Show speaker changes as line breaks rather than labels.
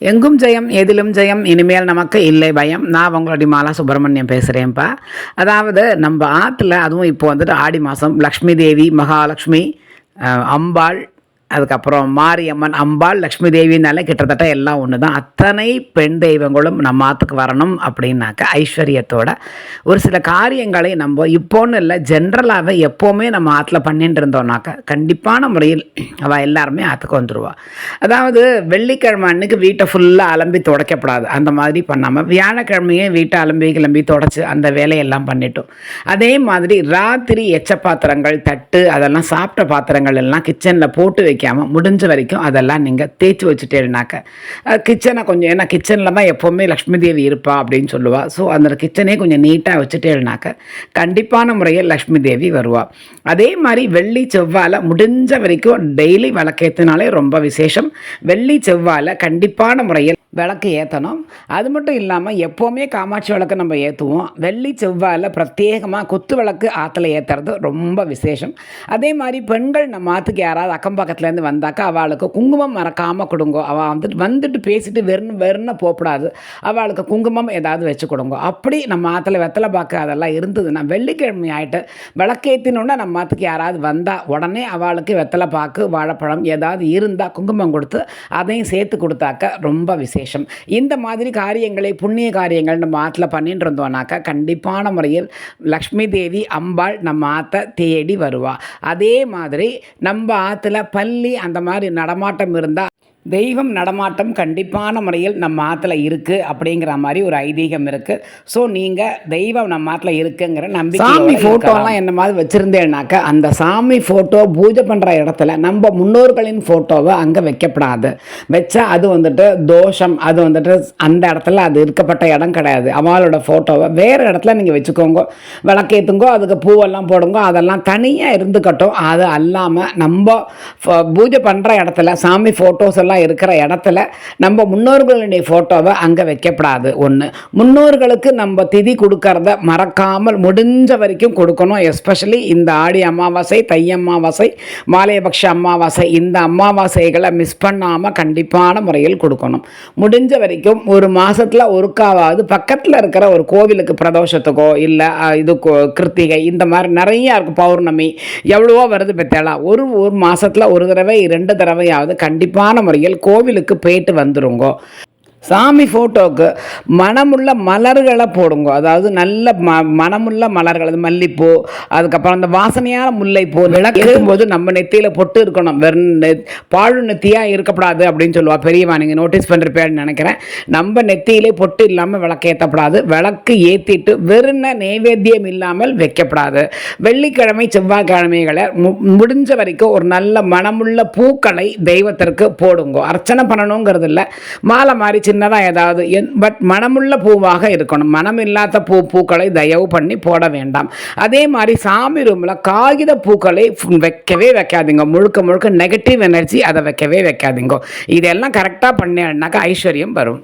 எங்கும் ஜெயம் எதிலும் ஜெயம் இனிமேல் நமக்கு இல்லை பயம். நான் உங்களுடைய மாலா சுப்பிரமணியம் பேசுகிறேன்ப்பா அதாவது நம்ம ஆற்றுல அதுவும் இப்போ வந்துட்டு ஆடி மாதம் லக்ஷ்மி தேவி மகாலட்சுமி அம்பாள் அதுக்கப்புறம் மாரியம்மன் அம்பாள் லக்ஷ்மி தேவினாலே கிட்டத்தட்ட எல்லாம் ஒன்று தான் அத்தனை பெண் தெய்வங்களும் நம்ம ஆற்றுக்கு வரணும் அப்படின்னாக்க ஐஸ்வர்யத்தோட ஒரு சில காரியங்களை நம்ம இப்போன்னு இல்லை ஜென்ரலாகவே எப்போவுமே நம்ம ஆற்றுல பண்ணிட்டு இருந்தோம்னாக்க கண்டிப்பான முறையில் அவள் எல்லாருமே ஆற்றுக்கு வந்துடுவா அதாவது வெள்ளிக்கிழமை அன்னைக்கு வீட்டை ஃபுல்லாக அலம்பி துடைக்கப்படாது. அந்த மாதிரி பண்ணாமல் வியாழக்கிழமையே வீட்டை அலம்பி கிளம்பி தொடச்சி அந்த வேலையெல்லாம் பண்ணிட்டோம். அதே மாதிரி ராத்திரி எச்ச பாத்திரங்கள் தட்டு அதெல்லாம் சாப்பிட்ட பாத்திரங்கள் எல்லாம் கிச்சனில் போட்டு வைக்காமல் முடிஞ்ச வரைக்கும் அதெல்லாம் நீங்கள் தேய்ச்சி வச்சுட்டேனாக்க கிச்சனை கொஞ்சம் ஏன்னா கிச்சனில் தான் எப்போவுமே லக்ஷ்மி தேவி இருப்பா அப்படின்னு சொல்லுவா. ஸோ அந்த கிச்சனே கொஞ்சம் நீட்டாக வச்சுட்டேனாக்க கண்டிப்பான முறையில் லக்ஷ்மி தேவி வருவா. அதே மாதிரி வெள்ளி செவ்வாயில் முடிஞ்ச வரைக்கும் டெய்லி விளக்கேற்றினாலே ரொம்ப விசேஷம். வெள்ளி செவ்வாயில் கண்டிப்பான முறையில் விளக்கு ஏற்றணும் அது மட்டும் இல்லாமல் எப்போவுமே காமாட்சி விளக்கு நம்ம ஏற்றுவோம் வெள்ளி செவ்வாயில் பிரத்யேகமாக குத்து விளக்கு ஆற்றுல ஏற்றுறது ரொம்ப விசேஷம். அதே மாதிரி பெண்கள் நம்ம ஆற்றுக்கு யாராவது அக்கம் பக்கத்துலேருந்து வந்தாக்கா அவளுக்கு குங்குமம் மறக்காமல் கொடுங்க. அவள் வந்துட்டு வந்துட்டு பேசிட்டு வெறும் வெறும்னு போகக்கூடாது அவளுக்கு குங்குமம் ஏதாவது வச்சு கொடுங்க. அப்படி நம்ம ஆற்றுல வெத்தலை பார்க்க அதெல்லாம் இருந்ததுன்னா வெள்ளிக்கிழமை ஆகிட்டு விளக்கேற்றினோன்னா நம்ம ஆற்றுக்கு யாராவது வந்தால் உடனே அவளுக்கு வெத்தலை பாக்கு வாழைப்பழம் ஏதாவது இருந்தால் குங்குமம் கொடுத்து அதையும் சேர்த்து கொடுத்தாக்க ரொம்ப விசேஷம். இந்த மாதிரி காரியங்களை புண்ணிய காரியங்கள் நம்ம ஆற்றுல பண்ணிட்டு இருந்தோம்னாக்கா கண்டிப்பான முறையில் லக்ஷ்மி தேவி அம்பாள் நம்ம ஆற்றை தேடி வருவாள் அதே மாதிரி நம்ம ஆற்றுல பள்ளி அந்த மாதிரி நடமாட்டம் இருந்தால் தெய்வம் நடமாட்டம் கண்டிப்பான முறையில் நம்ம ஆற்றுல இருக்குது அப்படிங்கிற மாதிரி ஒரு ஐதீகம் இருக்குது ஸோ நீங்கள் தெய்வம் நம்ம ஆற்றுல இருக்குங்கிற நம்பிக்கை சாமி ஃபோட்டோலாம் என்ன மாதிரி வச்சுருந்தேன்னாக்கா அந்த சாமி ஃபோட்டோ பூஜை பண்ணுற இடத்துல நம்ம முன்னோர்களின் ஃபோட்டோவை அங்கே வைக்கப்படாது. வச்சா அது வந்துட்டு தோஷம் அது வந்துட்டு அந்த இடத்துல அது இருக்கப்பட்ட இடம் கிடையாது. அவளோட ஃபோட்டோவை வேறு இடத்துல நீங்கள் வச்சுக்கோங்க. விளக்கேற்றுங்கோ அதுக்கு பூவெல்லாம் போடுங்க அதெல்லாம் தனியாக இருந்துக்கட்டும். அது அல்லாமல் நம்ம ஃப- பூஜை பண்ணுற இடத்துல சாமி ஃபோட்டோஸ் எல்லாம் இருக்கிற இடத்துல நம்ம முன்னோர்களுடைய ஃபோட்டோவை அங்கே வைக்கப்படாது. ஒன்று முன்னோர்களுக்கு நம்ம திதி கொடுக்கறத மறக்காமல் முடிஞ்ச வரைக்கும் கொடுக்கணும். எஸ்பெஷலி இந்த ஆடி அமாவாசை தை அமாவாசை மாலையபக்ஷ அமாவாசை இந்த அமாவாசைகளை மிஸ் பண்ணாமல் கண்டிப்பான முறையில் கொடுக்கணும். முடிஞ்ச வரைக்கும் ஒரு மாதத்தில் ஒருக்காவது பக்கத்தில் இருக்கிற ஒரு கோவிலுக்கு பிரதோஷத்துக்கோ இல்லை இது கிருத்திகை இந்த மாதிரி நிறையா இருக்கும் பௌர்ணமி எவ்வளவோ வருது பெத்தேளா ஒரு ஒரு மாதத்தில் ஒரு தடவை ரெண்டு தடவையாவது கண்டிப்பான முறையில் கோவிலுக்கு போயிட்டு வந்துருங்கோ. சாமி ஃபோட்டோவுக்கு மனமுள்ள மலர்களை போடுங்க. அதாவது நல்ல ம மனமுள்ள மலர்கள் அது மல்லிப்பூ அதுக்கப்புறம் அந்த வாசனையான முல்லைப்பூ விளக்கும் போது நம்ம நெத்தியில் பொட்டு இருக்கணும். வெறும் நெ- பாழு நெத்தியாக இருக்கக்கூடாது அப்படின்னு சொல்லுவா பெரியவா. நீங்கள் நோட்டீஸ் பண்ணிருப்பேன்னு நினைக்கிறேன். நம்ம நெத்தியிலே பொட்டு இல்லாமல் விளக்கு ஏற்றப்படாது விளக்கு ஏற்றிட்டு வெறும் நெய்வேத்தியம் இல்லாமல் வைக்கப்படாது. வெள்ளிக்கிழமை செவ்வாய்க்கிழமைகளை மு முடிஞ்ச வரைக்கும் ஒரு நல்ல மனமுள்ள பூக்களை தெய்வத்திற்கு போடுங்க. அர்ச்சனை பண்ணணுங்கிறது இல்லை மாலை மாதிரி சின்னதாக ஏதாவது. பட் மனமுள்ள பூவாக இருக்கணும். மனம் இல்லாத பூ பூக்களை தயவு பண்ணி போட வேண்டாம். அதே மாதிரி சாமி ரூமில் காகித பூக்களை வைக்கவே வைக்காதீங்க. முழுக்க முழுக்க நெகட்டிவ் எனர்ஜி அதை வைக்கவே வைக்காதீங்க. இதெல்லாம் கரெக்டாக பண்ணினாக்கா ஐஸ்வர்யம் வரும்.